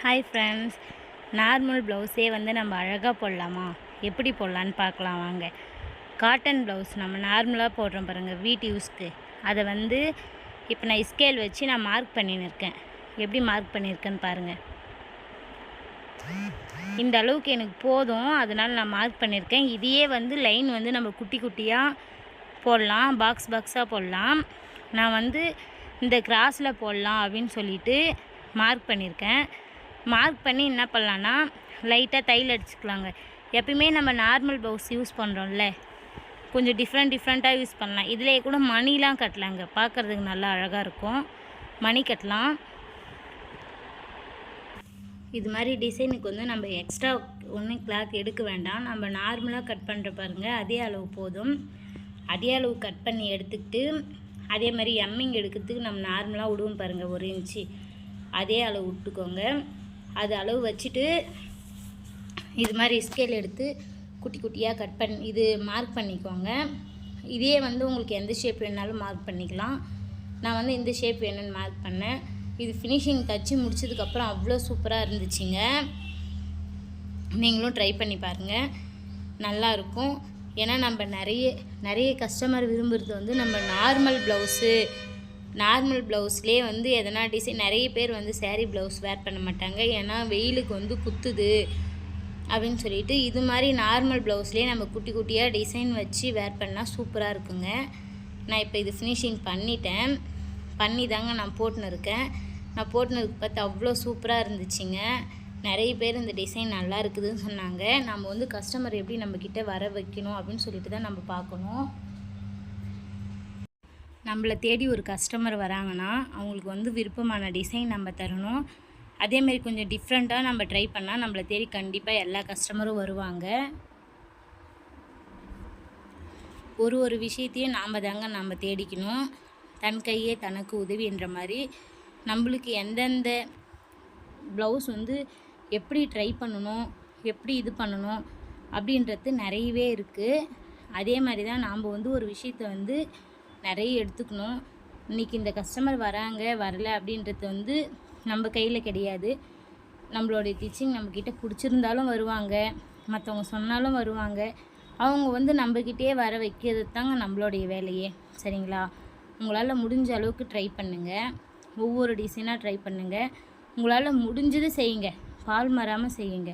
Hi friends normal ப்ளவுஸே வந்து நம்ம அழகாக போடலாமா? எப்படி போடலான்னு பார்க்கலாம் வாங்க. காட்டன் ப்ளவுஸ் நம்ம நார்மலாக போடுறோம் பாருங்கள் வீட்டு யூஸ்க்கு அதை வந்து இப்போ நான் ஸ்கேல் வச்சு நான் மார்க் பண்ணின்னு இருக்கேன் எப்படி மார்க் பண்ணியிருக்கேன்னு பாருங்கள் இந்த அளவுக்கு எனக்கு போதும் அதனால் நான் மார்க் பண்ணியிருக்கேன் இதையே வந்து லைன் வந்து நம்ம குட்டி குட்டியாக போடலாம் பாக்ஸ் பாக்ஸாக போடலாம். நான் வந்து இந்த கிராஸில் போடலாம் அப்படின்னு சொல்லிட்டு மார்க் பண்ணியிருக்கேன் மார்க் பண்ணி என்ன பண்ணலான்னா லைட்டாக தையல் அடிச்சுக்கலாங்க. எப்பயுமே நம்ம நார்மல் ப்ளவுஸ் யூஸ் பண்ணுறோம்ல கொஞ்சம் டிஃப்ரெண்ட் டிஃப்ரெண்ட்டாக யூஸ் பண்ணலாம். இதிலே கூட மணிலாம் கட்டலாங்க. பார்க்குறதுக்கு நல்லா அழகாக இருக்கும். மணி கட்டலாம். இது மாதிரி டிசைனுக்கு வந்து நம்ம எக்ஸ்ட்ரா ஒன்றும் கிளாத் எடுக்க வேண்டாம். நம்ம நார்மலாக கட் பண்ணுற பாருங்கள் அதே அளவு போதும். அதே அளவு கட் பண்ணி எடுத்துக்கிட்டு அதே மாதிரி எம்மிங் எடுக்கிறதுக்கு நம்ம நார்மலாக விடுவோம் பாருங்கள் ஒரு இன்ச்சு அதே அளவு விட்டுக்கோங்க அது அளவு வச்சுட்டு இது மாதிரி ஸ்கேல் எடுத்து குட்டி குட்டியாக கட் பண்ணி இது மார்க் பண்ணிக்கோங்க. இதே வந்து உங்களுக்கு எந்த ஷேப் வேணாலும் மார்க் பண்ணிக்கலாம். நான் வந்து இந்த ஷேப் வேணும்னு மார்க் பண்ணேன். இது ஃபினிஷிங் தச்சு முடிச்சதுக்கப்புறம் அவ்வளோ சூப்பராக இருந்துச்சுங்க. நீங்களும் ட்ரை பண்ணி பாருங்கள் நல்லாயிருக்கும் ஏன்னா நம்ம நிறைய நிறைய கஸ்டமர் விரும்புகிறது வந்து நம்ம நார்மல் ப்ளவுஸு நார்மல் ப்ளவுஸ்லேயே வந்து எதனா டிசைன் நிறைய பேர் வந்து சேரீ ப்ளவுஸ் வேர் பண்ண மாட்டாங்க. ஏன்னா வெயிலுக்கு வந்து குத்துது அப்படின்னு சொல்லிட்டு இது மாதிரி நார்மல் ப்ளவுஸ்லேயே நம்ம குட்டி குட்டியாக டிசைன் வச்சு வேர் பண்ணால் சூப்பராக இருக்குங்க. நான் இப்போ இது ஃபினிஷிங் பண்ணிட்டேன். பண்ணி தாங்க நான் போட்டுன்னு இருக்கேன். நான் போட்டுனதுக்கு பார்த்து அவ்வளோ சூப்பராக இருந்துச்சுங்க. நிறைய பேர் இந்த டிசைன் நல்லா இருக்குதுன்னு சொன்னாங்க. நம்ம வந்து கஸ்டமர் எப்படி நம்மக்கிட்ட வர வைக்கணும் அப்படின்னு சொல்லிட்டு தான் நம்ம பார்க்கணும். நம்மளை தேடி ஒரு கஸ்டமர் வராங்கன்னா அவங்களுக்கு வந்து விருப்பமான டிசைன் நம்ம தரணும். அதேமாரி கொஞ்சம் டிஃப்ரெண்ட்டாக நம்ம ட்ரை பண்ணால் நம்மளை தேடி கண்டிப்பாக எல்லா கஸ்டமரும் வருவாங்க. ஒரு ஒரு விஷயத்தையும் நாம் தாங்க நம்ம தேடிக்கணும். தன் கையே தனக்கு உதவின்ற மாதிரி நம்மளுக்கு எந்தெந்த ப்ளவுஸ் வந்து எப்படி ட்ரை பண்ணணும் எப்படி இது பண்ணணும் அப்படின்றது நிறையவே இருக்குது அதே மாதிரி தான் நாம் வந்து ஒரு விஷயத்த வந்து நிறைய எடுத்துக்கணும். இன்றைக்கி இந்த கஸ்டமர் வராங்க வரல அப்படின்றது வந்து நம்ம கையில் கிடையாது. நம்மளுடைய டீச்சிங் நம்மக்கிட்ட பிடிச்சிருந்தாலும் வருவாங்க. மற்றவங்க சொன்னாலும் வருவாங்க. அவங்க வந்து நம்மக்கிட்டே வர வைக்கிறது தாங்க நம்மளுடைய வேலையே. சரிங்களா? உங்களால் முடிஞ்ச அளவுக்கு ட்ரை பண்ணுங்கள் ஒவ்வொரு டிசைனாக ட்ரை பண்ணுங்கள் உங்களால் முடிஞ்சது செய்யுங்க. பால் மாறாமல் செய்யுங்க.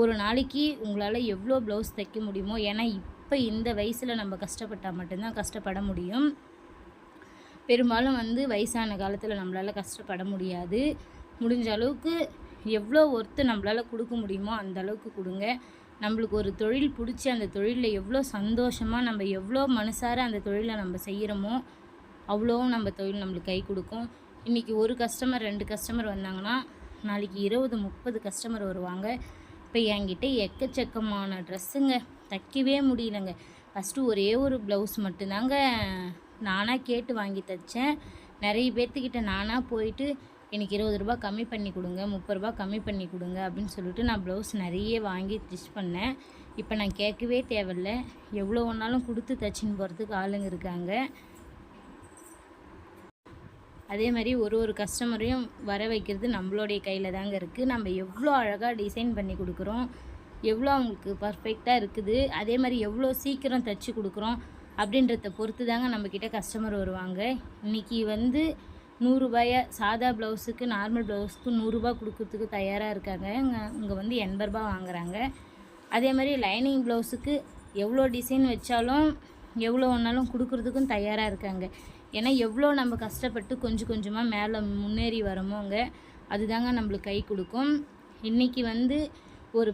ஒரு நாளைக்கு உங்களால் எவ்வளோ ப்ளவுஸ் தைக்க முடியுமோ ஏன்னா இப்போ இந்த வயசில் நம்ம கஷ்டப்பட்டால் மட்டும்தான் கஷ்டப்பட முடியும். பெரும்பாலும் வந்து வயசான காலத்தில் நம்மளால் கஷ்டப்பட முடியாது. முடிஞ்ச அளவுக்கு எவ்வளோ ஒர்த்து நம்மளால் கொடுக்க முடியுமோ அந்த அளவுக்கு கொடுங்க. நம்மளுக்கு ஒரு தொழில் பிடிச்சி அந்த தொழிலில் எவ்வளோ சந்தோஷமாக நம்ம எவ்வளோ மனசார அந்த தொழிலை நம்ம செய்கிறோமோ அவ்வளோவும் நம்ம தொழில் நம்மளுக்கு கை கொடுக்கும். இன்றைக்கி ஒரு கஸ்டமர் ரெண்டு கஸ்டமர் வந்தாங்கன்னா நாளைக்கு இருபது முப்பது கஸ்டமர் வருவாங்க. இப்போ என்கிட்ட எக்கச்சக்கமான ட்ரெஸ்ஸுங்க தைக்கவே முடியலங்க. ஃபஸ்ட்டு ஒரே ஒரு ப்ளவுஸ் மட்டும்தாங்க நானாக கேட்டு வாங்கி தைச்சேன். நிறைய பேர்த்துக்கிட்ட நானாக போயிட்டு எனக்கு இருபது ரூபா கம்மி பண்ணி கொடுங்க முப்பது ரூபா கம்மி பண்ணி கொடுங்க அப்படின்னு சொல்லிட்டு நான் ப்ளவுஸ் நிறைய வாங்கி ஸ்டிச் பண்ணேன். இப்போ நான் கேட்கவே தேவையில்ல. எவ்வளோ ஒன்றாலும் கொடுத்து தைச்சின்னு போகிறதுக்கு ஆளுங்க இருக்காங்க. அதே மாதிரி ஒரு ஒரு கஸ்டமரையும் வர வைக்கிறது நம்மளுடைய கையில் தாங்க இருக்குது நம்ம எவ்வளோ அழகாக டிசைன் பண்ணி கொடுக்குறோம் எவ்வளோ அவங்களுக்கு பர்ஃபெக்டாக இருக்குது. அதே மாதிரி எவ்வளோ சீக்கிரம் தைச்சி கொடுக்குறோம் அப்படின்றத பொறுத்து தாங்க நம்மக்கிட்ட கஸ்டமர் வருவாங்க. இன்றைக்கி வந்து நூறுரூபாயை சாதா ப்ளவுஸுக்கு நார்மல் ப்ளவுஸுக்கு நூறுரூபா கொடுக்கறதுக்கு தயாராக இருக்காங்க. இங்கே இங்கே வந்து எண்பது ரூபா வாங்குகிறாங்க அதே மாதிரி லைனிங் ப்ளவுஸுக்கு எவ்வளோ டிசைன் வச்சாலும் எவ்வளோ ஒன்றாலும் கொடுக்குறதுக்கும் தயாராக இருக்காங்க. ஏன்னா எவ்வளோ நம்ம கஷ்டப்பட்டு கொஞ்சம் கொஞ்சமாக மேலே முன்னேறி வரமோங்க அதுதாங்க நம்மளுக்கு கை கொடுக்கும். இன்றைக்கி வந்து ஒரு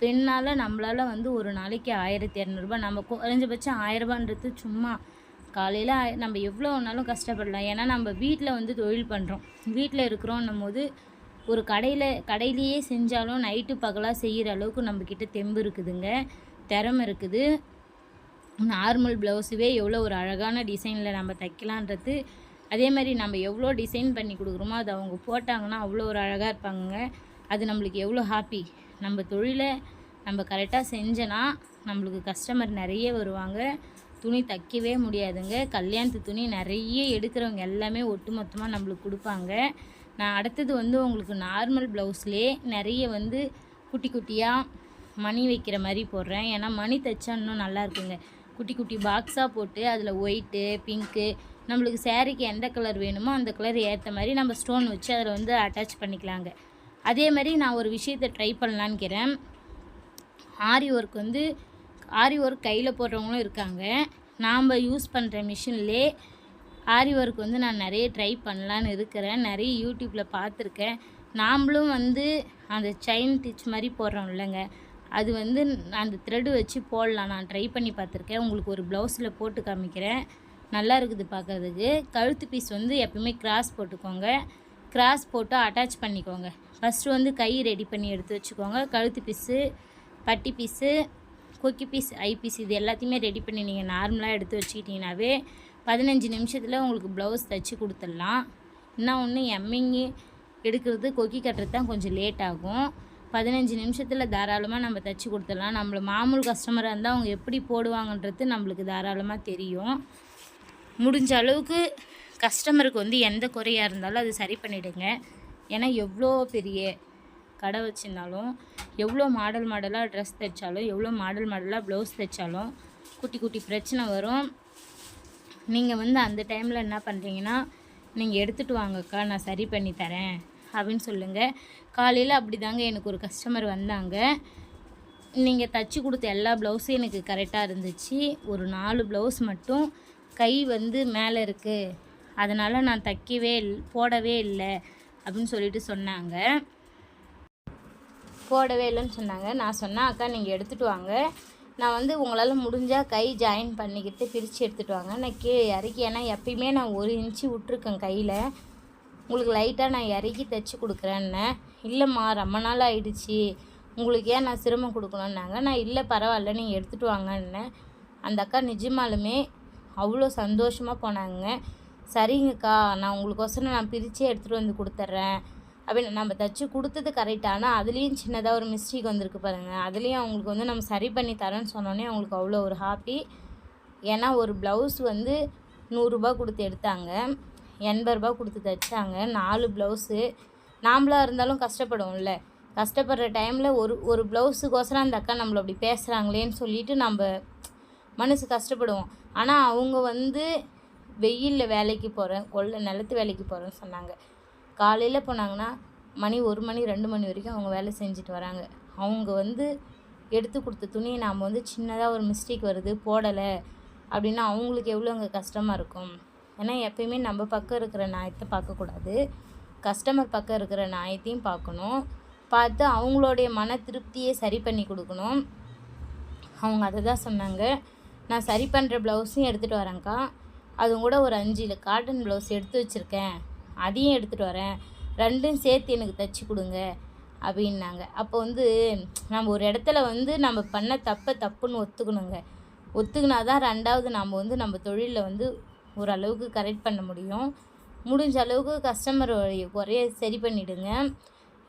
பெண்ணால் நம்மளால் வந்து ஒரு நாளைக்கு ஆயிரத்தி இரநூறுபா நம்ம குறைஞ்சபட்சம் ஆயிரரூபான்றது சும்மா. காலையில் நம்ம எவ்வளோ வேணாலும் கஷ்டப்படலாம். ஏன்னா நம்ம வீட்டில் வந்து தொழில் பண்ணுறோம் வீட்டில் இருக்கிறோன்னும் போது ஒரு கடையில் கடையிலேயே செஞ்சாலும் நைட்டு பகலாக செய்கிற அளவுக்கு நம்மக்கிட்ட தெம்பு இருக்குதுங்க. திறமை இருக்குது. நார்மல் ப்ளவுஸுவே எவ்வளோ ஒரு அழகான டிசைனில் நம்ம தைக்கலான்றது. அதே மாதிரி நம்ம எவ்வளோ டிசைன் பண்ணி கொடுக்குறோமோ அது அவங்க போட்டாங்கன்னா அவ்வளோ ஒரு அழகாக இருப்பாங்க அது நம்மளுக்கு எவ்வளோ ஹாப்பி. நம்ம தொழிலை நம்ம கரெக்டாக செஞ்சோன்னா நம்மளுக்கு கஸ்டமர் நிறைய வருவாங்க. துணி தைக்கவே முடியாதுங்க. கல்யாணத்து துணி நிறைய எடுக்கிறவங்க எல்லாமே ஒட்டுமொத்தமாக நம்மளுக்கு கொடுப்பாங்க. நான் அடுத்தது வந்து உங்களுக்கு நார்மல் ப்ளவுஸ்லேயே நிறைய வந்து குட்டி குட்டியாக மணி வைக்கிற மாதிரி போடுறேன். ஏன்னா மணி தைச்சா இன்னும் நல்லா இருக்குங்க. குட்டி குட்டி பாக்ஸாக போட்டு அதில் ஒயிட்டு பிங்க்கு நம்மளுக்கு சேரீக்கு எந்த கலர் வேணுமோ அந்த கலர் ஏற்ற மாதிரி நம்ம ஸ்டோன் வச்சு அதில் வந்து அட்டாச் பண்ணிக்கலாங்க. அதே மாதிரி நான் ஒரு விஷயத்தை ட்ரை பண்ணலான்னுக்கிறேன் ஆரி ஒர்க் வந்து ஆரி ஒர்க் கையில் போடுறவங்களும் இருக்காங்க. நாம் யூஸ் பண்ணுற மிஷின்லே ஆரி ஒர்க் வந்து நான் நிறைய ட்ரை பண்ணலான்னு இருக்கிறேன். நிறைய யூடியூப்பில் பார்த்துருக்கேன். நாம்ளும் வந்து அந்த செயின் டிச் மாதிரி போடுறோம் இல்லைங்க. அது வந்து அந்த த்ரெட்டு வச்சு போடலாம். நான் ட்ரை பண்ணி பார்த்துருக்கேன். உங்களுக்கு ஒரு ப்ளவுஸில் போட்டு காமிக்கிறேன். நல்லா இருக்குது பார்க்கறதுக்கு. கழுத்து பீஸ் வந்து எப்பயுமே கிராஸ் போட்டுக்கோங்க. கிராஸ் போட்டு அட்டாச் பண்ணிக்கோங்க. ஃபஸ்ட்டு வந்து கை ரெடி பண்ணி எடுத்து வச்சுக்கோங்க. கழுத்து பீஸு பட்டி பீஸு கொக்கி பீஸ் ஐ பீஸ் இது எல்லாத்தையுமே ரெடி பண்ணி நீங்கள் நார்மலாக எடுத்து வச்சுக்கிட்டிங்கனாவே பதினஞ்சு நிமிஷத்தில் உங்களுக்கு ப்ளவுஸ் தைச்சி கொடுத்துடலாம். இன்னும் ஒன்று எம்மிங்கி எடுக்கிறது கொக்கி கட்டுறது தான் கொஞ்சம் லேட் ஆகும். பதினஞ்சு நிமிஷத்தில் தாராளமாக நம்ம தைச்சி கொடுத்துடலாம். நம்மள மாமூல் கஸ்டமராக இருந்தால் அவங்க எப்படி போடுவாங்கன்றது நம்மளுக்கு தாராளமாக தெரியும். முடிஞ்ச அளவுக்கு கஸ்டமருக்கு வந்து எந்த குறையாக இருந்தாலும் அது சரி பண்ணிவிடுங்க ஏன்னா எவ்வளோ பெரிய கடை வச்சுருந்தாலும் எவ்வளோ மாடல் மாடலாக ட்ரெஸ் தைச்சாலும் எவ்வளோ மாடல் மாடலாக ப்ளவுஸ் தைச்சாலும் குட்டி குட்டி பிரச்சனை வரும். நீங்கள் வந்து அந்த டைமில் என்ன பண்ணுறீங்கன்னா நீங்கள் எடுத்துகிட்டு வாங்கக்கா நான் சரி பண்ணி தரேன் அப்படின்னு சொல்லுங்கள் காலையில் அப்படி தாங்க எனக்கு ஒரு கஸ்டமர் வந்தாங்க. நீங்கள் தச்சு கொடுத்த எல்லா ப்ளவுஸும் எனக்கு கரெக்டாக இருந்துச்சு. ஒரு நாலு ப்ளவுஸ் மட்டும் கை வந்து மேலே இருக்குது அதனால் நான் தைக்கவே இல் போடவே இல்லை. அப்படின்னு சொல்லிட்டு சொன்னாங்க. போடவே இல்லைன்னு சொன்னாங்க. நான் சொன்னேன் அக்கா நீங்கள் எடுத்துகிட்டு வாங்க. நான் வந்து உங்களால் முடிஞ்சால் கை ஜாயின் பண்ணிக்கிட்டு பிரித்து எடுத்துகிட்டு வாங்க. நான் கீழே இறக்கி ஏன்னா எப்பயுமே நான் ஒரு இன்ச்சு விட்ருக்கேன் கையில். உங்களுக்கு லைட்டாக நான் இறக்கி தைச்சி கொடுக்குறேன்னே. இல்லைம்மா ரொம்ப நாள் ஆயிடுச்சு. உங்களுக்கு ஏன் நான் சிரமம் கொடுக்கணுன்னாங்க நான் இல்லை பரவாயில்ல நீங்கள் எடுத்துகிட்டு வாங்கன்னேன் அந்த அக்கா நிஜமாலுமே அவ்வளோ சந்தோஷமாக போனாங்க. சரிங்கக்கா நான் உங்களுக்கோசரம் நான் பிரித்தே எடுத்துகிட்டு வந்து கொடுத்துட்றேன் அப்படின்னு நம்ம தைச்சி கொடுத்தது கரெக்டான அதுலேயும் சின்னதாக ஒரு மிஸ்டேக் வந்திருக்கு பாருங்கள் அதுலேயும் அவங்களுக்கு வந்து நம்ம சரி பண்ணி தரேன்னு சொன்னோன்னே அவங்களுக்கு அவ்வளோ ஒரு ஹாப்பி ஏன்னா ஒரு ப்ளவுஸ் வந்து நூறுரூபா கொடுத்து எடுத்தாங்க. எண்பது ரூபா கொடுத்து தைச்சாங்க. நாலு ப்ளவுஸு நாம்ளாக இருந்தாலும் கஷ்டப்படுவோம்ல. கஷ்டப்படுற டைமில் ஒரு ஒரு ப்ளவுஸுக்கோசரம் அந்த அக்கா நம்மளை அப்படி பேசுகிறாங்களேன்னு சொல்லிட்டு நம்ம மனசு கஷ்டப்படுவோம். ஆனால் அவங்க வந்து வெயிலில் வேலைக்கு போகிறேன் கொள்ள நிலத்து வேலைக்கு போகிறேன்னு சொன்னாங்க. காலையில் போனாங்கன்னா மணி ஒரு மணி ரெண்டு மணி வரைக்கும் அவங்க வேலை செஞ்சுட்டு வராங்க. அவங்க வந்து எடுத்து கொடுத்த துணியை நாம் வந்து சின்னதாக ஒரு மிஸ்டேக் வருது போடலை அப்படின்னா அவங்களுக்கு எவ்வளோ அங்கே கஷ்டமாக இருக்கும்? ஏன்னா எப்பயுமே நம்ம பக்கம் இருக்கிற நியாயத்தை பார்க்கக்கூடாது. கஸ்டமர் பக்கம் இருக்கிற நியாயத்தையும் பார்க்கணும். பார்த்து அவங்களுடைய மன திருப்தியை சரி பண்ணி கொடுக்கணும். அவங்க அதை தான் சொன்னாங்க. நான் சரி பண்ணுற ப்ளவுஸையும் எடுத்துகிட்டு வரேன்க்கா. அதுவும் கூட ஒரு அஞ்சு காட்டன் ப்ளவுஸ் எடுத்து வச்சுருக்கேன். அதையும் எடுத்துகிட்டு வரேன். ரெண்டும் சேர்த்து எனக்கு தைச்சி கொடுங்க அப்படின்னாங்க. அப்போ வந்து நம்ம ஒரு இடத்துல வந்து நம்ம பண்ண தப்பை தப்புன்னு ஒத்துக்கணுங்க. ஒத்துக்கினா தான் ரெண்டாவது நம்ம வந்து நம்ம தொழிலில் வந்து ஓரளவுக்கு கரெக்ட் பண்ண முடியும். முடிஞ்ச அளவுக்கு கஸ்டமர் குறைய சரி பண்ணிவிடுங்க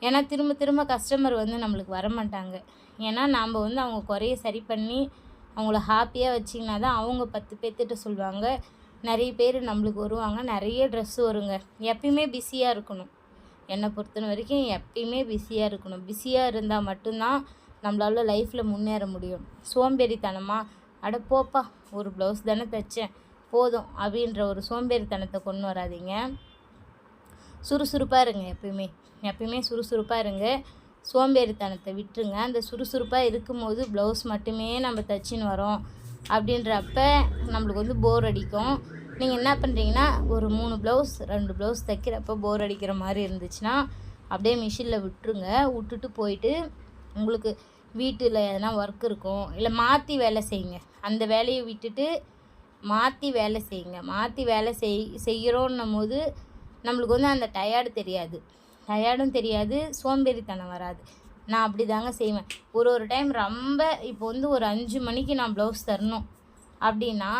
ஏன்னா திரும்ப திரும்ப கஸ்டமர் வந்து நம்மளுக்கு வரமாட்டாங்க. ஏன்னா நாம் வந்து அவங்க குறைய சரி பண்ணி அவங்கள ஹாப்பியாக வச்சிங்கன்னா தான் அவங்க பத்து பேர்த்திட்ட சொல்லுவாங்க. நிறைய பேர் நம்மளுக்கு வருவாங்க நிறைய ட்ரெஸ்ஸு வருங்க. எப்பயுமே பிஸியாக இருக்கணும். என்னை பொறுத்த வரைக்கும் எப்பயுமே பிஸியாக இருக்கணும். பிஸியாக இருந்தால் மட்டும்தான் நம்மளால் லைஃப்பில் முன்னேற முடியும். சோம்பேறித்தனமாக அட போப்பா ஒரு ப்ளவுஸ் தானே தைச்சேன் போதும் அப்படின்ற ஒரு சோம்பேறித்தனத்தை கொண்டு வராதீங்க. சுறுசுறுப்பாக இருங்க எப்பயுமே. எப்பயுமே சுறுசுறுப்பாக இருங்க. சோம்பேறித்தனத்தை விட்டுருங்க. அந்த சுறுசுறுப்பாக இருக்கும்போது ப்ளவுஸ் மட்டுமே நம்ம தச்சின்னு வரோம். அப்படின்றப்ப நம்மளுக்கு வந்து போர் அடிக்கும். நீங்கள் என்ன பண்ணுறீங்கன்னா ஒரு மூணு ப்ளவுஸ் ரெண்டு ப்ளவுஸ் தைக்கிறப்ப போர் அடிக்கிற மாதிரி இருந்துச்சுன்னா அப்படியே மிஷினில் விட்டுருங்க. விட்டுட்டு போயிட்டு உங்களுக்கு வீட்டில் எதனா ஒர்க் இருக்கும் இல்லை மாற்றி வேலை செய்யுங்க. அந்த வேலையை விட்டுட்டு மாற்றி வேலை செய்யுங்க. மாற்றி வேலை செய் செய்கிறோன்னும் போது நம்மளுக்கு வந்து அந்த டயர்டு தெரியாது. டயர்டும் தெரியாது சோம்பேறித்தனம் வராது. நான் அப்படி தாங்க செய்வேன். ஒரு ஒரு டைம் ரொம்ப இப்போ வந்து ஒரு அஞ்சு மணிக்கு நான் ப்ளவுஸ் தரணும். அப்படின்னா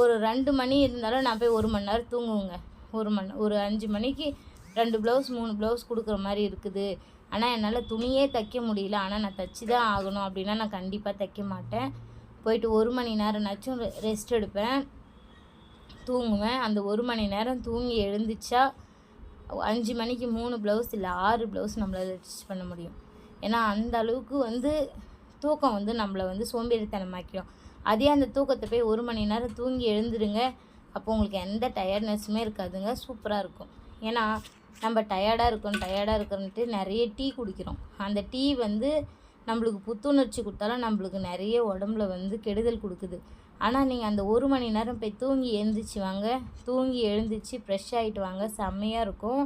ஒரு ரெண்டு மணி இருந்தாலும் நான் போய் ஒரு மணி நேரம் தூங்குவேங்க. ஒரு மணி ஒரு அஞ்சு மணிக்கு ரெண்டு ப்ளவுஸ் மூணு ப்ளவுஸ் கொடுக்குற மாதிரி இருக்குது. ஆனால் என்னால் துணியே தைக்க முடியல. ஆனால் நான் தைச்சி தான் ஆகணும் அப்படின்னா நான் கண்டிப்பாக தைக்க மாட்டேன். போயிட்டு ஒரு மணி நேரம்னாச்சும் ரெஸ்ட் எடுப்பேன். தூங்குவேன். அந்த ஒரு மணி நேரம் தூங்கி எழுந்திரிச்சா அஞ்சு மணிக்கு மூணு ப்ளவுஸ் இல்லை ஆறு ப்ளவுஸ் நம்மளால் ஸ்டிச் பண்ண முடியும். ஏன்னா அந்த அளவுக்கு வந்து தூக்கம் வந்து நம்மளை வந்து சோம்பேறித்தனமாக்கிடும். அதே அந்த தூக்கத்தை போய் ஒரு மணி நேரம் தூங்கி எழுந்துருங்க. அப்போ உங்களுக்கு எந்த டயர்ட்னஸுமே இருக்காதுங்க. சூப்பராக இருக்கும். ஏன்னா நம்ம டயர்டாக இருக்கோம் டயர்டாக இருக்கோன்ட்டு நிறைய டீ குடிக்கிறோம். அந்த டீ வந்து நம்மளுக்கு புத்துணர்ச்சி கொடுத்தாலும் நம்மளுக்கு நிறைய உடம்புல வந்து கெடுதல் கொடுக்குது. ஆனால் நீங்கள் அந்த ஒரு மணி நேரம் போய் தூங்கி எழுந்திரிச்சு வாங்க. தூங்கி எழுந்திரிச்சு ஃப்ரெஷ் ஆகிட்டு வாங்க. செம்மையாக இருக்கும்.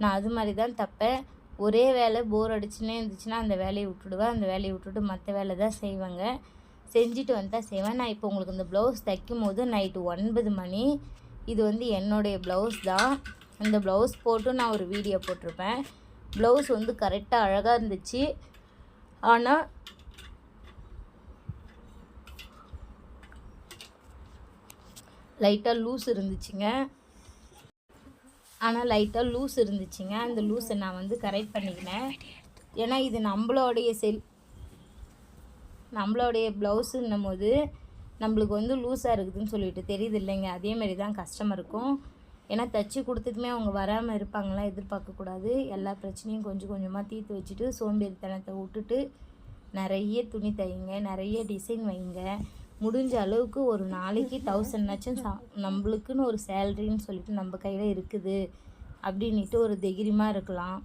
நான் அது மாதிரி தான் தப்பேன். ஒரே வேலை போர் அடிச்சுன்னே இருந்துச்சுன்னா அந்த வேலையை விட்டுடுவேன் அந்த வேலையை விட்டுட்டு மற்ற வேலை தான் செய்வேங்க. செஞ்சுட்டு வந்து தான் செய்வேன். நான் இப்போ உங்களுக்கு இந்த ப்ளவுஸ் தைக்கும் போது நைட்டு ஒன்பது மணி. இது வந்து என்னுடைய ப்ளவுஸ் தான். அந்த ப்ளவுஸ் போட்டு நான் ஒரு வீடியோ போட்டிருப்பேன். ப்ளவுஸ் வந்து கரெக்டாக அழகாக இருந்துச்சு. ஆனால் லைட்டாக லூஸ் இருந்துச்சுங்க. ஆனால் லைட்டாக லூஸ் இருந்துச்சுங்க. அந்த லூஸை நான் வந்து கரெக்ட் பண்ணிக்கினேன். ஏன்னா இது நம்மளோடைய செல் நம்மளோடைய ப்ளவுஸுன்னும் போது நம்மளுக்கு வந்து லூஸாக இருக்குதுன்னு சொல்லிட்டு தெரியுது இல்லைங்க. அதேமாரி தான் கஸ்டமருக்கும் ஏன்னா தைச்சி கொடுத்ததுமே அவங்க வராமல் இருப்பாங்களாம் எதிர்பார்க்கக்கூடாது எல்லா பிரச்சனையும் கொஞ்சம் கொஞ்சமாக தீர்த்து வச்சுட்டு சோம்பேறித்தனத்தை விட்டுட்டு நிறைய துணி தையுங்க நிறைய டிசைன் வைங்க. முடிஞ்ச அளவுக்கு ஒரு நாளைக்கு தௌசண்ட்னாச்சும் சா நம்மளுக்குன்னு ஒரு சேல்ரின்னு சொல்லிட்டு நம்ம கையில் இருக்குது. அப்படின்ட்டு ஒரு தைரியமாக இருக்கலாம்.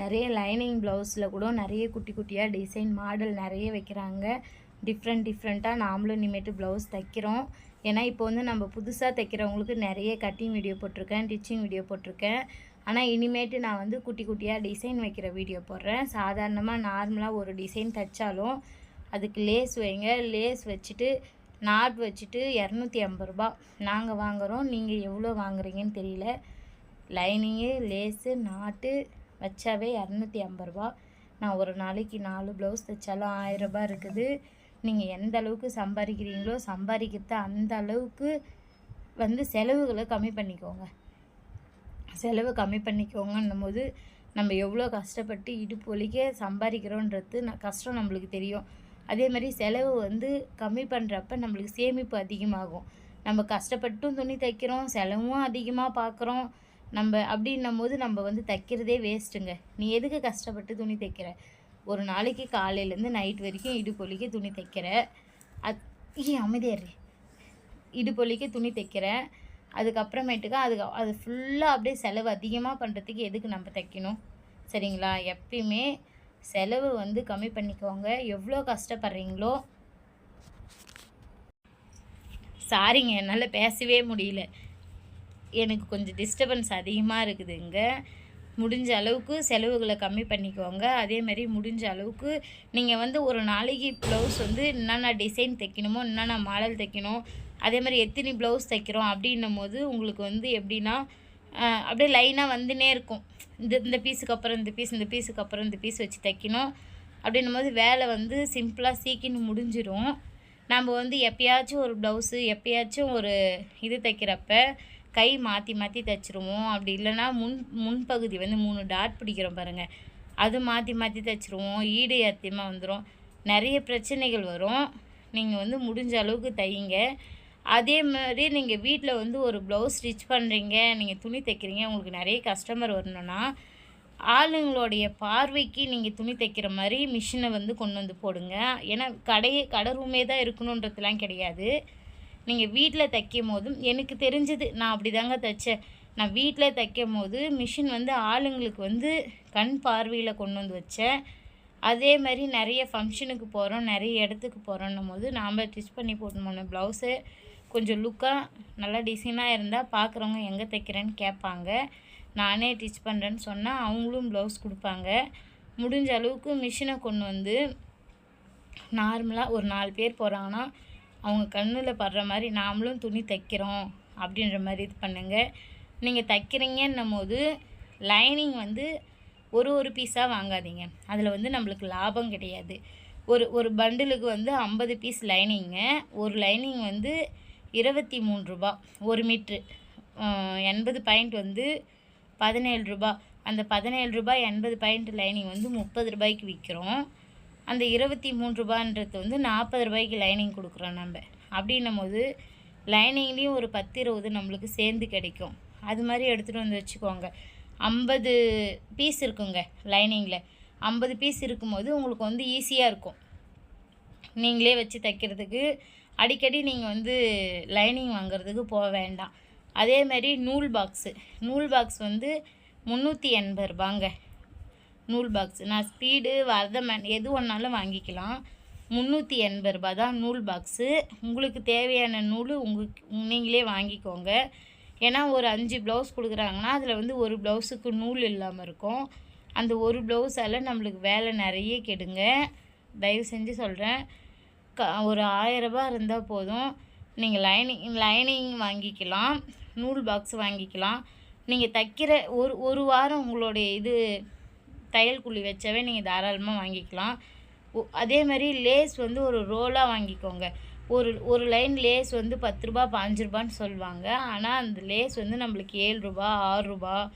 நிறைய லைனிங் ப்ளவுஸில் கூட நிறைய குட்டி குட்டியாக டிசைன் மாடல் நிறைய வைக்கிறாங்க. டிஃப்ரெண்ட் டிஃப்ரெண்ட்டாக நாமளும் இனிமேட்டு ப்ளவுஸ் தைக்கிறோம். ஏன்னா இப்போ வந்து நம்ம புதுசாக தைக்கிறவங்களுக்கு நிறைய கட்டிங் வீடியோ போட்டிருக்கேன் டிச்சிங் வீடியோ போட்டிருக்கேன். ஆனால் இனிமேட்டு நான் வந்து குட்டி குட்டியாக டிசைன் வைக்கிற வீடியோ போடுறேன். சாதாரணமாக நார்மலாக ஒரு டிசைன் தைச்சாலும் அதுக்கு லேஸ் வைங்க. லேஸ் வச்சுட்டு நாட் வச்சுட்டு இரநூத்தி ஐம்பது ரூபா. நாங்கள் வாங்குகிறோம் நீங்கள் எவ்வளோ வாங்குறீங்கன்னு தெரியல. லைனிங்கு லேஸு நாட்டு வச்சாவே இரநூத்தி ஐம்பது ரூபா. நான் ஒரு நாளைக்கு நாலு ப்ளவுஸ் தைச்சாலும் ஆயிரம் ரூபாய் இருக்குது. நீங்கள் எந்த அளவுக்கு சம்பாதிக்கிறீங்களோ சம்பாதிக்கிறத அந்த அளவுக்கு வந்து செலவுகளை கம்மி பண்ணிக்கோங்க. செலவு கம்மி பண்ணிக்கோங்கன்னும் போது நம்ம எவ்வளோ கஷ்டப்பட்டு இடுப்பு வலிக்க சம்பாதிக்கிறோன்றது கஷ்டம் நம்மளுக்கு தெரியும். அதே மாதிரி செலவு வந்து கம்மி பண்ணுறப்ப நம்மளுக்கு சேமிப்பு அதிகமாகும். நம்ம கஷ்டப்பட்டும் துணி தைக்கிறோம் செலவும் அதிகமாக பார்க்குறோம் நம்ம அப்படின்னும் போது நம்ம வந்து தைக்கிறதே வேஸ்ட்டுங்க நீ எதுக்கு கஷ்டப்பட்டு துணி தைக்கிற? ஒரு நாளைக்கு காலையிலேருந்து நைட் வரைக்கும் இடுப்பொலிக்கு துணி தைக்கிற. அது ஏன் அமைதியாரு இடுப்பொலிக்கு துணி தைக்கிற. அதுக்கப்புறமேட்டுக்கா அதுக்கு அது ஃபுல்லாக அப்படியே செலவு அதிகமாக பண்ணுறதுக்கு எதுக்கு நம்ம தைக்கணும்? சரிங்களா? எப்பயுமே செலவு வந்து கம்மி பண்ணிக்கோங்க. எவ்வளோ கஷ்டப்படுறீங்களோ. சாரிங்க என்னால் பேசவே முடியல. எனக்கு கொஞ்சம் டிஸ்டர்பன்ஸ் அதிகமாக இருக்குதுங்க. முடிஞ்ச அளவுக்கு செலவுகளை கம்மி பண்ணிக்கோங்க. அதே மாதிரி முடிஞ்ச அளவுக்கு நீங்கள் வந்து ஒரு நாளைக்கு ப்ளவுஸ் வந்து என்னென்ன டிசைன் தைக்கணுமோ என்னென்ன மாடல் தைக்கணும் அதே மாதிரி எத்தனை ப்ளவுஸ் தைக்கிறோம் அப்படின்னும் போது உங்களுக்கு வந்து எப்படின்னா அப்படியே லைனாக வந்துனே இருக்கும். இந்த இந்த பீஸுக்கு அப்புறம் இந்த பீஸ் இந்த பீஸுக்கு அப்புறம் இந்த பீஸ் வச்சு தைக்கணும். அப்படின்னும் போது வேலை வந்து சிம்பிளாக சீக்கின்னு முடிஞ்சிடும் நம்ம வந்து எப்பயாச்சும் ஒரு ப்ளவுஸு எப்பயாச்சும் ஒரு இது தைக்கிறப்ப கை மாற்றி மாற்றி தைச்சிருவோம். அப்படி இல்லைன்னா முன் முன்பகுதி வந்து மூணு டாட் பிடிக்கிறோம் பாருங்கள் அது மாற்றி மாற்றி தைச்சிருவோம். ஈடு ஏத்தியமாக வந்துடும் நிறைய பிரச்சனைகள் வரும். நீங்கள் வந்து முடிஞ்ச அளவுக்கு தையுங்க அதே மாதிரி நீங்கள் வீட்டில் வந்து ஒரு ப்ளவுஸ் ஸ்டிச் பண்ணுறீங்க நீங்கள் துணி தைக்கிறீங்க உங்களுக்கு நிறைய கஸ்டமர் வரணும்னா ஆளுங்களுடைய பார்வைக்கு நீங்கள் துணி தைக்கிற மாதிரி மிஷினை வந்து கொண்டு வந்து போடுங்க. ஏன்னா கடையே கடை ரூமே தான் இருக்கணுன்றதுலாம் கிடையாது. நீங்கள் வீட்டில் தைக்கும் போதும் எனக்கு தெரிஞ்சது நான் அப்படி தாங்க தைச்சேன். நான் வீட்டில் தைக்கும் போது மிஷின் வந்து ஆளுங்களுக்கு வந்து கண் பார்வையில் கொண்டு வந்து வச்சேன். அதே மாதிரி நிறைய ஃபங்க்ஷனுக்கு போகிறோம் நிறைய இடத்துக்கு போகிறோன்னும் போது நாம் ஸ்டிச் பண்ணி போட்டு ப்ளவுஸு கொஞ்சம் லுக்காக நல்லா டிசைனாக இருந்தால் பார்க்குறவங்க எங்கே தைக்கிறேன்னு கேட்பாங்க. நானே டிச் பண்ணுறேன்னு சொன்னால் அவங்களும் ப்ளவுஸ் கொடுப்பாங்க. முடிஞ்ச அளவுக்கு மிஷினை கொண்டு வந்து நார்மலாக ஒரு நாலு பேர் போகிறாங்கன்னா அவங்க கண்ணில் படுற மாதிரி நாமளும் துணி தைக்கிறோம் அப்படின்ற மாதிரி இது பண்ணுங்கள் நீங்கள் தைக்கிறீங்கன்னும் போது லைனிங் வந்து ஒரு ஒரு பீஸாக வாங்காதீங்க. அதில் வந்து நம்மளுக்கு லாபம் கிடையாது. ஒரு ஒரு பண்டிலுக்கு வந்து ஐம்பது பீஸ் லைனிங்கு ஒரு லைனிங் வந்து இருபத்தி மூணு ரூபா ஒரு மீட்ரு. எண்பது பாயிண்ட் வந்து பதினேழு ரூபா. அந்த பதினேழு ரூபாய் எண்பது பாயிண்ட் லைனிங் வந்து முப்பது ரூபாய்க்கு விற்கிறோம் அந்த இருபத்தி மூணு ரூபான்றது வந்து நாற்பது ரூபாய்க்கு லைனிங் கொடுக்குறோம் நம்ம. அப்படின்னும் போது லைனிங்லேயும் ஒரு பத்து இருபது நம்மளுக்கு சேர்ந்து கிடைக்கும். அது மாதிரி எடுத்துகிட்டு வந்து வச்சுக்கோங்க. ஐம்பது பீஸ் இருக்குங்க லைனிங்கில் ஐம்பது பீஸ் இருக்கும்போது உங்களுக்கு வந்து ஈஸியாக இருக்கும். நீங்களே வச்சு தைக்கிறதுக்கு அடிக்கடி நீங்கள் வந்து லைனிங் வாங்குறதுக்கு போக வேண்டாம். அதே மாதிரி நூல் பாக்ஸு நூல் பாக்ஸ் வந்து முந்நூற்றி எண்பது ரூபாங்க. நூல் பாக்ஸ் நான் ஸ்பீடு வர்தமேன் எது ஒன்றாலும் வாங்கிக்கலாம். முந்நூற்றி எண்பது ரூபா தான் நூல் பாக்ஸு உங்களுக்கு தேவையான நூல் உங்களுக்கு நீங்களே வாங்கிக்கோங்க. ஏன்னா ஒரு அஞ்சு ப்ளவுஸ் கொடுக்குறாங்கன்னா அதில் வந்து ஒரு ப்ளவுஸுக்கு நூல் இல்லாமல் இருக்கும். அந்த ஒரு ப்ளவுஸால் நம்மளுக்கு வேலை நிறைய கெடுங்க. தயவு செஞ்சு சொல்கிறேன் க ஒரு ஆயரரூபா இருந்தால் போதும். நீங்கள் லைனிங் லைனிங் வாங்கிக்கலாம். நூல் பாக்ஸ் வாங்கிக்கலாம். நீங்கள் தைக்கிற ஒரு ஒரு வாரம் உங்களுடைய இது தையல் கூலி வச்சாவே நீங்கள் தாராளமாக வாங்கிக்கலாம். ஒ- அதே மாதிரி லேஸ் வந்து ஒரு ரோலாக வாங்கிக்கோங்க. ஒரு ஒரு லைன் லேஸ் வந்து பத்து ரூபா பாஞ்சு ரூபான்னு சொல்லுவாங்க. ஆனால் அந்த லேஸ் வந்து நம்மளுக்கு ஏழு ரூபா ஆறு ரூபா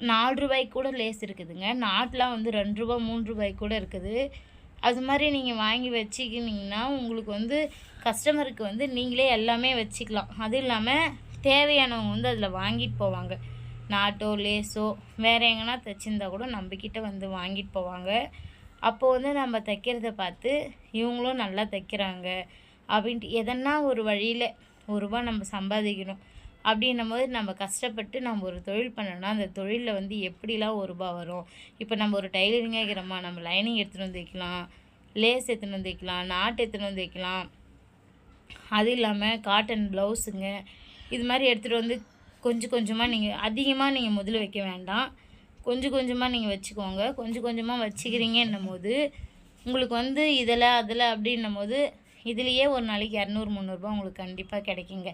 நாலு ரூபாய்க்கு கூட லேஸ் இருக்குதுங்க. நாட்லாம் வந்து ரெண்டு ரூபா மூணு ரூபாய்க்கு கூட இருக்குது. அது மாதிரி நீங்கள் வாங்கி வச்சுக்கினீங்கன்னா உங்களுக்கு வந்து கஸ்டமருக்கு வந்து நீங்களே எல்லாமே வச்சுக்கலாம். அது இல்லாமல் தேவையானவங்க வந்து அதில் வாங்கிட்டு போவாங்க. நாட்டோ லேஸோ வேறு எங்கன்னா தைச்சிருந்தா கூட நம்மக்கிட்ட வந்து வாங்கிட்டு போவாங்க. அப்போ வந்து நம்ம தைக்கிறத பார்த்து இவங்களும் நல்லா தைக்கிறாங்க. அப்படின்ட்டு எதனா ஒரு வழியில் ஒரு ரூபா நம்ம சம்பாதிக்கணும். அப்படின்னும் போது நம்ம கஷ்டப்பட்டு நம்ம ஒரு தொழில் பண்ணோம்னா அந்த தொழிலில் வந்து எப்படிலாம் ஒரு ரூபா வரும்? இப்போ நம்ம ஒரு டைலரிங்காக இருக்கிறோமா? நம்ம லைனிங் எடுத்துகிட்டு வந்து வைக்கலாம். லேஸ் எடுத்துகிட்டு வந்து வைக்கலாம். நாட்டு எடுத்துகிட்டு வந்து வைக்கலாம். அது இல்லாமல் காட்டன் ப்ளவுஸுங்க இது மாதிரி எடுத்துகிட்டு வந்து கொஞ்சம் கொஞ்சமாக நீங்கள் அதிகமாக நீங்கள் முதல்ல வைக்க வேண்டாம். கொஞ்சம் கொஞ்சமாக நீங்கள் வச்சுக்கோங்க. கொஞ்சம் கொஞ்சமாக வச்சுக்கிறீங்கன்னும் போது உங்களுக்கு வந்து இதில் அதில் அப்படின்னும் போது இதுலேயே ஒரு நாளைக்கு இரநூறு முந்நூறுபா உங்களுக்கு கண்டிப்பாக கிடைக்குங்க.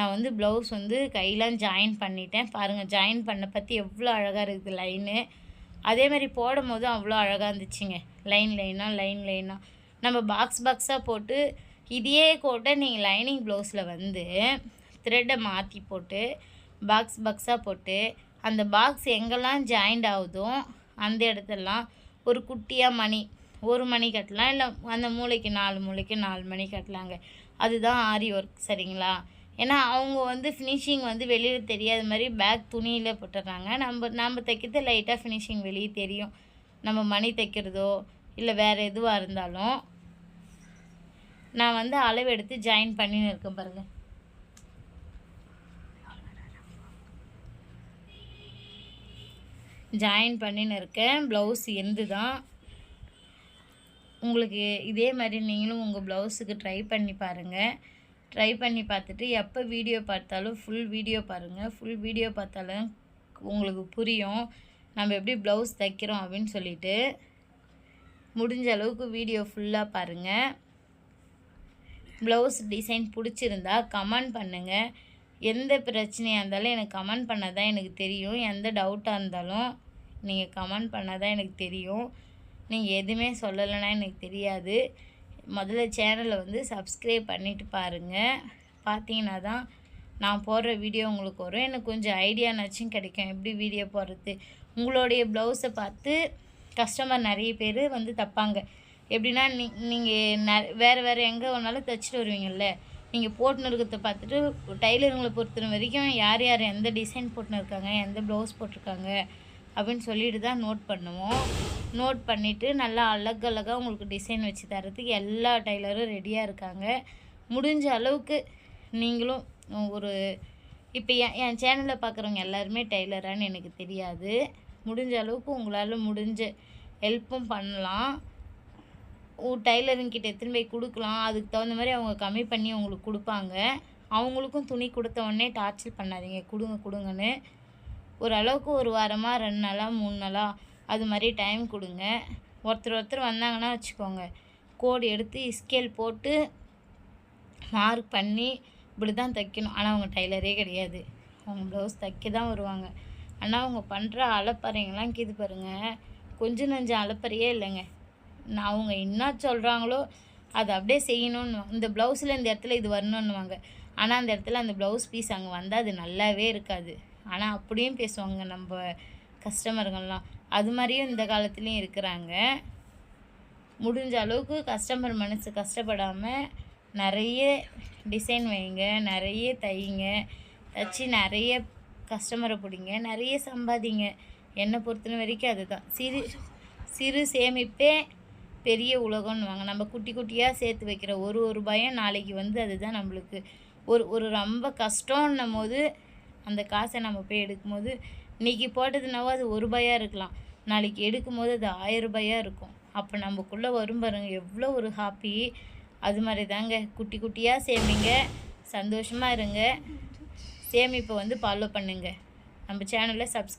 நான் வந்து ப்ளவுஸ் வந்து கையெல்லாம் ஜாயின் பண்ணிட்டேன். பாருங்கள் ஜாயின் பண்ண பற்றி எவ்வளோ அழகாக இருக்குது லைனு அதே மாதிரி போடும் போதும் அவ்வளோ அழகாக இருந்துச்சுங்க. லைன் லைனாக லைன் லைனாக நம்ம பாக்ஸ் பாக்ஸாக போட்டு இதையே கோட்டை நீங்கள் லைனிங் ப்ளவுஸில் வந்து த்ரெட்டை மாற்றி போட்டு பாக்ஸ் பாக்ஸாக போட்டு அந்த பாக்ஸ் எங்கெல்லாம் ஜாயிண்ட் ஆகுதோ அந்த இடத்தெல்லாம் ஒரு குட்டியாக மணி ஒரு மணி கட்டலாம். இல்லை அந்த மூளைக்கு நாலு மூளைக்கு நாலு மணி கட்டலாங்க. அதுதான் ஆரி ஒர்க் சரிங்களா? ஏன்னா அவங்க வந்து ஃபினிஷிங் வந்து வெளியில் தெரியாத மாதிரி பேக் துணியில் போட்டுடுறாங்க நம்ம நம்ம தைக்கிறது லைட்டாக ஃபினிஷிங் வெளியே தெரியும். நம்ம மணி தைக்கிறதோ இல்லை வேறு எதுவாக இருந்தாலும் நான் வந்து அளவு எடுத்து ஜாயின் பண்ணின்னு இருக்கேன் பாருங்கள் ஜாயின் பண்ணின்னு இருக்கேன். ப்ளவுஸ் எந்து தான் உங்களுக்கு இதே மாதிரி நீங்களும் உங்கள் ப்ளவுஸுக்கு ட்ரை பண்ணி பாருங்கள் ட்ரை பண்ணி பார்த்துட்டு எப்போ வீடியோ பார்த்தாலும் ஃபுல் வீடியோ பாருங்கள் ஃபுல் வீடியோ பார்த்தாலும் உங்களுக்கு புரியும். நம்ம எப்படி ப்ளவுஸ் தைக்கிறோம் அப்படின்னு சொல்லிட்டு. முடிஞ்ச அளவுக்கு வீடியோ ஃபுல்லாக பாருங்கள் ப்ளவுஸ் டிசைன் பிடிச்சிருந்தா கமெண்ட் பண்ணுங்கள் எந்த பிரச்சனையாக இருந்தாலும் எனக்கு கமெண்ட் பண்ணால் தான் எனக்கு தெரியும். எந்த டவுட்டாக இருந்தாலும் நீங்கள் கமெண்ட் பண்ணால் தான் எனக்கு தெரியும். நீங்கள் எதுவுமே சொல்லலைன்னா எனக்கு தெரியாது. முதல்ல சேனலை வந்து சப்ஸ்கிரைப் பண்ணிவிட்டு பாருங்கள் பார்த்தீங்கன்னா தான் நான் போடுற வீடியோ உங்களுக்கு வரும். எனக்கு கொஞ்சம் ஐடியானாச்சும் கிடைக்கும். எப்படி வீடியோ போடுறது? உங்களுடைய ப்ளவுஸை பார்த்து கஸ்டமர் நிறைய பேர் வந்து தைப்பாங்க. எப்படின்னா நீ நீங்கள் ந வேறு வேறு எங்கே வேணாலும் தைச்சிட்டு வருவீங்கள்ல நீங்கள் போட்டுன்னு இருக்கிறத பார்த்துட்டு டைலருங்களை பொறுத்த வரைக்கும் யார் யார் எந்த டிசைன் போட்டுன்னு இருக்காங்க? எந்த ப்ளவுஸ் போட்டிருக்காங்க? அப்படின்னு சொல்லிட்டு தான் நோட் பண்ணுவோம். நோட் பண்ணிவிட்டு நல்லா அழகழகாக உங்களுக்கு டிசைன் வச்சு தரத்துக்கு எல்லா டைலரும் ரெடியாக இருக்காங்க. முடிஞ்ச அளவுக்கு நீங்களும் ஒரு இப்போ என் என் சேனலில் பார்க்குறவங்க எல்லாருமே டெய்லரான்னு எனக்கு தெரியாது. முடிஞ்ச அளவுக்கு உங்களால் முடிஞ்ச ஹெல்ப்பும் பண்ணலாம். டைலருங்கிட்ட எத்தனை போய் கொடுக்கலாம். அதுக்கு தகுந்த மாதிரி அவங்க கம்மி பண்ணி உங்களுக்கு கொடுப்பாங்க. அவங்களுக்கும் துணி கொடுத்த உடனே டார்ச்சர் பண்ணாதீங்க. கொடுங்க கொடுங்கன்னு. ஓரளவுக்கு ஒரு வாரமாக ரெண்டு நாளாக மூணு நாளாக அது மாதிரி டைம் கொடுங்க. ஒருத்தர் ஒருத்தர் வந்தாங்கன்னா வச்சுக்கோங்க. கோடு எடுத்து ஸ்கேல் போட்டு மார்க் பண்ணி இப்படி தான் தைக்கணும். ஆனால் அவங்க டைலரே கிடையாது. அவங்க ப்ளவுஸ் தைக்க தான் வருவாங்க. ஆனால் அவங்க பண்ணுற அலப்பறைங்கெல்லாம் கீது பாருங்கள் கொஞ்சம் நஞ்சம் அலப்பறையே இல்லைங்க. நான் அவங்க என்ன சொல்கிறாங்களோ அதை அப்படியே செய்யணும்னு இந்த ப்ளவுஸில் இந்த இடத்துல இது வரணுன்னுவாங்க ஆனால் அந்த இடத்துல அந்த ப்ளவுஸ் பீஸ் அங்கே வந்தால் அது நல்லாவே இருக்காது. ஆனால் அப்படியும் பேசுவாங்க நம்ம கஸ்டமருங்கள்லாம் அது மாதிரியும் இந்த காலத்துலேயும் இருக்கிறாங்க. முடிஞ்ச அளவுக்கு கஸ்டமர் மனசு கஷ்டப்படாமல் நிறைய டிசைன் வைங்க நிறைய தையுங்க தச்சு நிறைய கஸ்டமரை பிடிங்க நிறைய சம்பாதிங்க. என்னை பொறுத்தன வரைக்கும் அதுதான். சிறு சிறு சேமிப்பே பெரிய உலகம்னுவாங்க நம்ம குட்டி குட்டியாக சேர்த்து வைக்கிற ஒரு ஒரு ரூபாயும் நாளைக்கு வந்து அதுதான் நம்மளுக்கு. ஒரு ஒரு ரொம்ப கஷ்டம்னும் போது அந்த காசை நம்ம போய் எடுக்கும்போது இன்றைக்கி போட்டதுனாவோ அது ஒரு ரூபாயாக இருக்கலாம். நாளைக்கு எடுக்கும்போது அது ஆயிரம் ரூபாயாக இருக்கும். அப்போ நமக்குள்ளே வரும் பாருங்க எவ்வளோ ஒரு ஹாப்பி அது மாதிரி தாங்க குட்டி குட்டியாக சேமிங்க. சந்தோஷமாக இருங்க. சேமிப்பை வந்து ஃபாலோ பண்ணுங்க. நம்ம சேனலில் சப்ஸ்கிரைப்